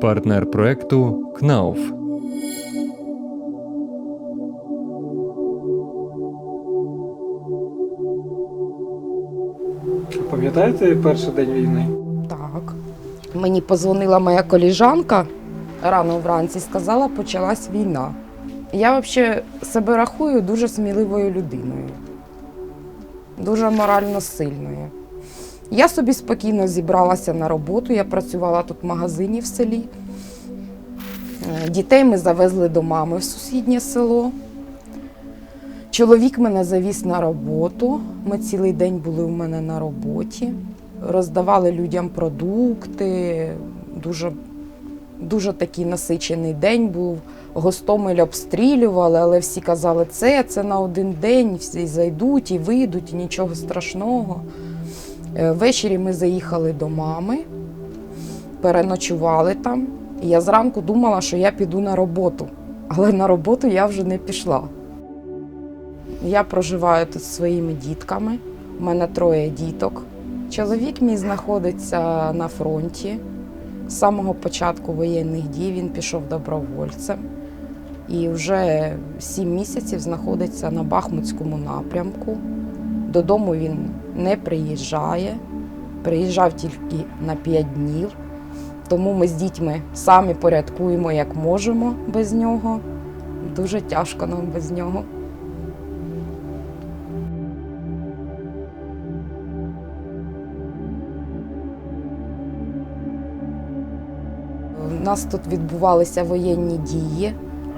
партнер проекту КНАУФ. Пам'ятаєте перший день війни? Так. Мені позвонила моя коліжанка рано вранці, сказала, почалась війна. Я взагалі себе рахую дуже сміливою людиною, дуже морально сильною. Я собі спокійно зібралася на роботу, я працювала тут в магазині в селі. Е, Дітей ми завезли до мами в сусіднє село. Чоловік мене завіз на роботу. Ми цілий день були у мене на роботі роздавали людям продукти. Дуже, дуже такий насичений день був. Гостомель обстрілювали, але всі казали, це, це на один день, всі зайдуть і вийдуть, і нічого страшного. Е, Ввечері ми заїхали до мами, переночували там. Я зранку думала, що я піду на роботу, але на роботу я вже не пішла. Я проживаю тут зі своїми дітками. У мене троє діток. Чоловік мій знаходиться на фронті. З самого початку воєнних дій він пішов добровольцем і вже сім місяців знаходиться на Бахмутському напрямку. Додому він не приїжджає, приїжджав тільки на п'ять днів. Тому ми з дітьми самі порядкуємо, як можемо без нього. Дуже тяжко нам без нього. У нас тут відбувалися воєнні дії.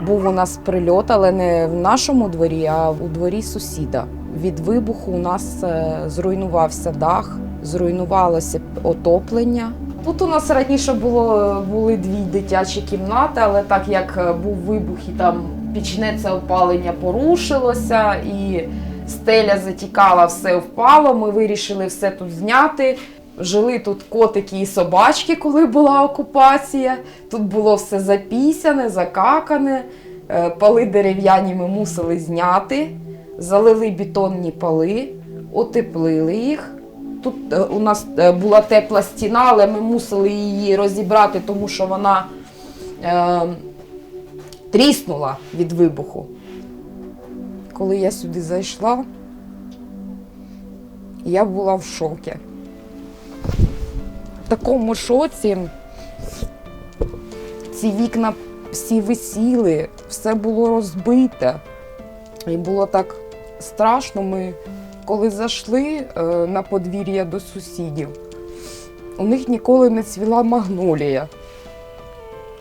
Був у нас прильот, але не в нашому дворі, а у дворі сусіда. Від вибуху у нас е, зруйнувався дах, зруйнувалося отоплення. Тут у нас раніше було, були дві дитячі кімнати, але так як е, був вибух і там пічне це опалення порушилося, і стеля затікала, все впало. Ми вирішили все тут зняти. Жили тут котики і собачки, коли була окупація. Тут було все запісяне, закакане. Е, Поли дерев'яні ми мусили зняти, залили бетонні поли, утеплили їх. Тут е, у нас е, була тепла стіна, але ми мусили її розібрати, тому що вона е, тріснула від вибуху. Коли я сюди зайшла, я була в шокі в такому шоці. Ці вікна всі висіли, все було розбите. І було так страшно. Ми коли зайшли е, на подвір'я до сусідів, у них ніколи не цвіла магнолія.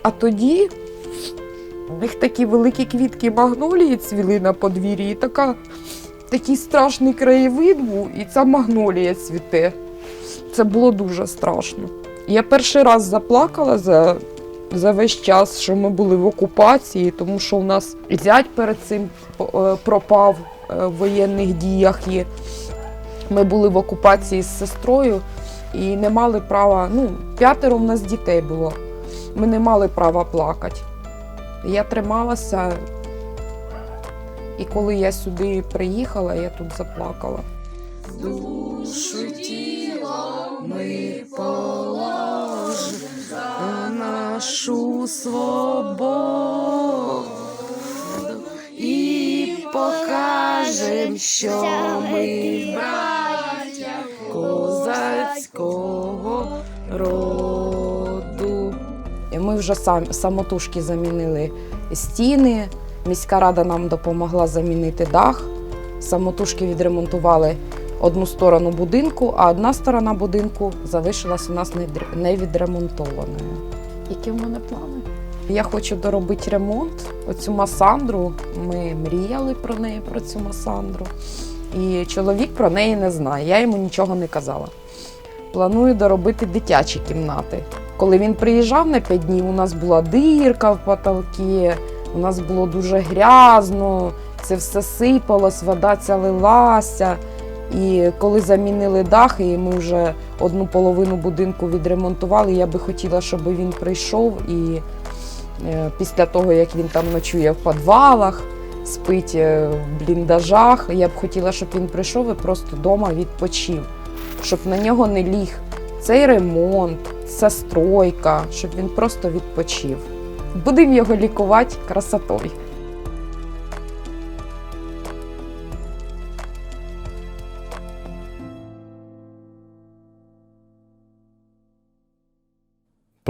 А тоді у них такі великі квітки магнолії цвіли на подвір'ї, і така, такий страшний краєвид був, і ця магнолія цвіте. Це було дуже страшно. Я перший раз заплакала за, за весь час, що ми були в окупації, тому що у нас зять перед цим е, пропав е, в воєнних діях. І ми були в окупації з сестрою і не мали права. Ну, п'ятеро в нас дітей було. Ми не мали права плакати. Я трималася, і коли я сюди приїхала, я тут заплакала. Душу тіло ми положим за нашу свободу і покажем, що ми браття козацького роду. Ми вже сам, самотужки замінили стіни. Міська рада нам допомогла замінити дах. Самотужки відремонтували одну сторону будинку, а одна сторона будинку залишилась у нас невідремонтованою. Які в мене плани? Я хочу доробити ремонт. Оцю масандру. Ми мріяли про неї, про цю масандру. І чоловік про неї не знає. Я йому нічого не казала. Планую доробити дитячі кімнати. Коли він приїжджав на 5 днів, у нас була дирка в потолці, у нас було дуже грязно, це все сипалось, вода ця лилася. І коли замінили дах, і ми вже одну половину будинку відремонтували, я би хотіла, щоб він прийшов і е, після того, як він там ночує в підвалах, спить е, в бліндажах, я б хотіла, щоб він прийшов і просто вдома відпочив, щоб на нього не ліг цей ремонт, це стройка, щоб він просто відпочив. Будемо його лікувати красотою.